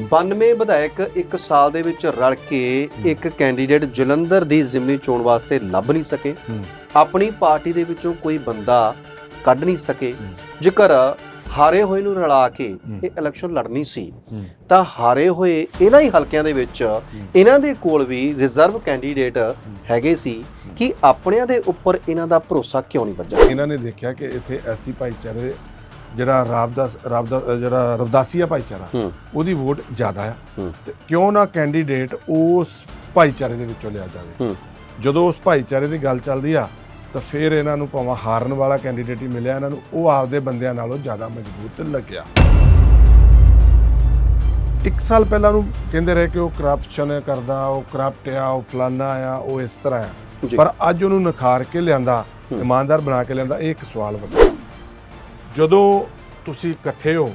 92 ਵਿਧਾਇਕ ਇੱਕ ਸਾਲ ਦੇ ਵਿੱਚ ਰਲ ਕੇ ਇੱਕ ਕੈਂਡੀਡੇਟ ਜਲੰਧਰ ਦੀ ਜ਼ਿਮਨੀ ਚੋਣ ਵਾਸਤੇ ਲੱਭ ਨਹੀਂ ਸਕੇ। ਆਪਣੀ ਪਾਰਟੀ ਦੇ ਵਿੱਚੋਂ ਕੋਈ ਬੰਦਾ ਕੱਢ ਨਹੀਂ ਸਕੇ। ਜੇਕਰ ਹਾਰੇ ਹੋਏ ਨੂੰ ਰਲਾ ਕੇ। ਇਹ ਇਲੈਕਸ਼ਨ ਲੜਨੀ ਸੀ। ਤਾਂ ਹਾਰੇ ਹੋਏ ਇਹਨਾਂ ਹੀ ਹਲਕਿਆਂ ਦੇ ਵਿੱਚ ਇਹਨਾਂ ਦੇ ਕੋਲ ਵੀ ਰਿਜ਼ਰਵ ਕੈਂਡੀਡੇਟ ਹੈਗੇ ਸੀ ਕਿ ਆਪਣਿਆਂ ਦੇ ਉੱਪਰ ਇਹਨਾਂ ਦਾ ਭਰੋਸਾ ਕਿਉਂ ਨਹੀਂ ਵੱਜਾ ਇਹਨਾਂ ਨੇ ਦੇਖਿਆ ਕਿ ਇੱਥੇ ਐਸੀ ਭਾਈਚਾਰੇ ਜਿਹੜਾ ਰਾਬਦਾਸ ਰਾਬਦਾ ਜਿਹੜਾ ਰਵਦਾਸੀਆ ਭਾਈਚਾਰਾ ਉਹਦੀ ਵੋਟ ਜ਼ਿਆਦਾ ਆ। ਤੇ ਕਿਉਂ ਨਾ ਕੈਂਡੀਡੇਟ ਉਸ ਭਾਈਚਾਰੇ ਦੇ ਵਿੱਚੋਂ ਲਿਆ ਜਾਵੇ। ਜਦੋਂ ਉਸ ਭਾਈਚਾਰੇ ਦੀ ਗੱਲ ਚੱਲਦੀ ਆ ਤਾਂ ਫਿਰ ਇਹਨਾਂ ਨੂੰ ਭਾਵੇਂ ਹਾਰਨ ਵਾਲਾ ਕੈਂਡੀਡੇਟ ਹੀ ਮਿਲਿਆ ਇਹਨਾਂ ਨੂੰ ਉਹ ਆਪਦੇ ਬੰਦਿਆਂ ਨਾਲੋਂ ਜ਼ਿਆਦਾ ਮਜ਼ਬੂਤ ਲੱਗਿਆ। ਇੱਕ ਸਾਲ ਪਹਿਲਾਂ ਨੂੰ ਕਹਿੰਦੇ ਰਹੇ ਕਿ ਉਹ ਕਰਪਸ਼ਨ ਕਰਦਾ ਉਹ ਕਰਪਟ ਆ ਉਹ ਫਲਾਨਾ ਆ ਉਹ ਇਸ ਤਰ੍ਹਾਂ ਆ। ਪਰ ਅੱਜ ਉਹਨੂੰ ਨਖਾਰ ਕੇ ਲਿਆਂਦਾ। ਇਮਾਨਦਾਰ ਬਣਾ ਕੇ ਲਿਆਂਦਾ ਇਹ ਇੱਕ ਸਵਾਲ ਵੱਡਾ। ਜਦੋਂ ਤੁਸੀਂ ਇਕੱਠੇ ਹੋ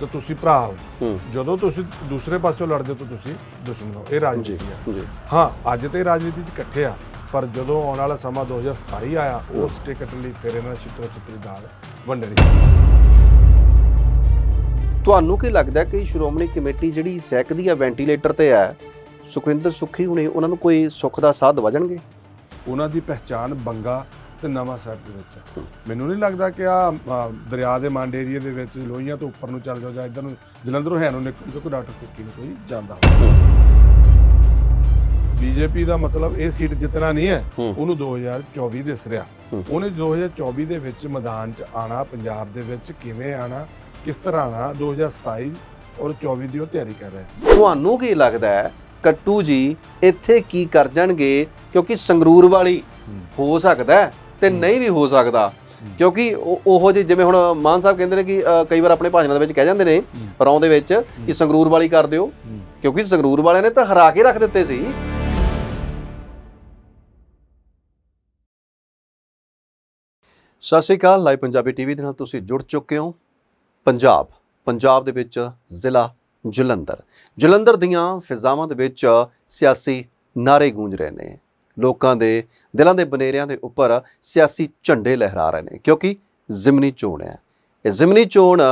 ਤਾਂ ਤੁਸੀਂ ਭਰਾ ਹੋ। ਜਦੋਂ ਤੁਸੀਂ ਦੂਸਰੇ ਪਾਸੋਂ ਲੜਦੇ ਹੋ ਤਾਂ ਤੁਸੀਂ ਦੁਸ਼ਮਣ ਹੋ। ਇਹ ਰਾਜਨੀਤੀ ਆ। ਜੀ। ਹਾਂ ਅੱਜ ਤੇ ਰਾਜਨੀਤੀ 'ਚ ਇਕੱਠੇ ਆ ਪਰ ਜਦੋਂ ਆਉਣ ਵਾਲਾ ਸਮਾਂ 2027 ਆਇਆ ਉਸ ਟਿਕਟ ਲਈ ਫਿਰ ਇਹਨਾਂ ਛਿੱਤਰੋ ਛਿੱਤਰੀ ਦਾਲ ਵੰਡਣੀ ਤੁਹਾਨੂੰ ਕੀ ਲੱਗਦਾ ਕਿ ਸ਼੍ਰੋਮਣੀ ਕਮੇਟੀ ਜਿਹੜੀ ਸੈਕਦੀ ਆ ਵੈਂਟੀਲੇਟਰ ਤੇ ਹੈ ਸੁਖਵਿੰਦਰ ਸੁਖੀ ਹੁਣੇ ਉਹਨਾਂ ਨੂੰ ਕੋਈ ਸੁੱਖ ਦਾ ਸਾਧ ਵਜਣਗੇ? ਉਹਨਾਂ ਦੀ ਪਹਿਚਾਨ ਬੰਗਾ ਤੇ ਨਵਾਂ ਸ਼ਹਿਰ ਦੇ ਵਿੱਚ। ਮੈਨੂੰ ਨਹੀਂ ਲੱਗਦਾ ਕਿ ਆ ਦਰਿਆ ਦੇ ਮੰਡ ਏਰੀਏ ਦੇ ਵਿੱਚ ਲੋਹੀਆਂ ਤੋਂ ਉੱਪਰ ਨੂੰ ਚੱਲ ਜਾਓ ਜਾਂ ਇਧਰ ਨੂੰ ਜਲੰਧਰੋਂ ਹੈ ਨੂੰ ਨਿਕਲ ਕਿਉਂਕਿ ਡਾਕਟਰ ਸੁੱਕੀ ਨੂੰ ਕੋਈ ਜਾਂਦਾ ਬੀਜੇਪੀ ਦਾ ਮਤਲਬ ਇਹ ਸੀਟ ਜਿੱਤਣਾ ਨਹੀਂ ਹੈ। ਉਹਨੂੰ 2024 ਦਿਸ ਰਿਹਾ। ਉਹਨੇ 2024 ਦੇ ਵਿੱਚ ਮੈਦਾਨ 'ਚ ਆਣਾ ਪੰਜਾਬ ਦੇ ਵਿੱਚ ਕਿਵੇਂ ਆਣਾ ਕਿਸ ਤਰ੍ਹਾਂ ਆਣਾ 2027 ਔਰ 24 ਦੀ ਉਹ ਤਿਆਰੀ ਕਰ ਰਿਹਾ ਤੁਹਾਨੂੰ ਕੀ ਲੱਗਦਾ ਹੈ ਕੱਟੂ ਜੀ ਇੱਥੇ ਕੀ ਕਰ ਜਾਣਗੇ ਕਿਉਂਕਿ ਸੰਗਰੂਰ ਵਾਲੀ ਹੋ ਸਕਦਾ ਤੇ। ਨਹੀਂ ਵੀ ਹੋ ਸਕਦਾ। ਕਿਉਂਕਿ ਉਹ- ਉਹੋ ਜਿਹੇ ਜਿਵੇਂ ਹੁਣ ਮਾਨ ਸਾਹਿਬ ਕਹਿੰਦੇ ਨੇ ਕਿ ਕਈ ਵਾਰ ਆਪਣੇ ਭਾਸ਼ਣਾਂ ਦੇ ਵਿੱਚ ਕਹਿ ਜਾਂਦੇ ਨੇ ਰੌਂ ਦੇ ਵਿੱਚ ਕਿ ਸੰਗਰੂਰ ਵਾਲੀ ਕਰ ਦਿਓ। ਕਿਉਂਕਿ ਸੰਗਰੂਰ ਵਾਲਿਆਂ ਨੇ ਤਾਂ ਹਰਾ ਕੇ ਰੱਖ ਦਿੱਤੇ ਸੀ। ਸਤਿ ਸ਼੍ਰੀ ਅਕਾਲ ਲਾਈਵ ਪੰਜਾਬੀ ਟੀਵੀ ਦੇ ਨਾਲ ਤੁਸੀਂ ਜੁੜ ਚੁੱਕੇ ਹੋ। ਪੰਜਾਬ। ਪੰਜਾਬ ਦੇ ਵਿੱਚ ਜ਼ਿਲ੍ਹਾ ਜਲੰਧਰ। ਜਲੰਧਰ ਦੀਆਂ ਫਿਜ਼ਾਵਾਂ ਦੇ ਵਿੱਚ ਸਿਆਸੀ ਨਾਰੇ ਗੂੰਜ ਰਹੇ ਨੇ। ਲੋਕਾਂ ਦੇ ਦਿਲਾਂ ਦੇ ਬਨੇਰਿਆਂ ਦੇ ਉੱਪਰ ਸਿਆਸੀ ਝੰਡੇ ਲਹਿਰਾ ਰਹੇ ਨੇ, ਕਿਉਂਕਿ ਜ਼ਿਮਨੀ ਚੋਣ ਹੈ। ਇਹ ਜ਼ਿਮਨੀ ਚੋਣ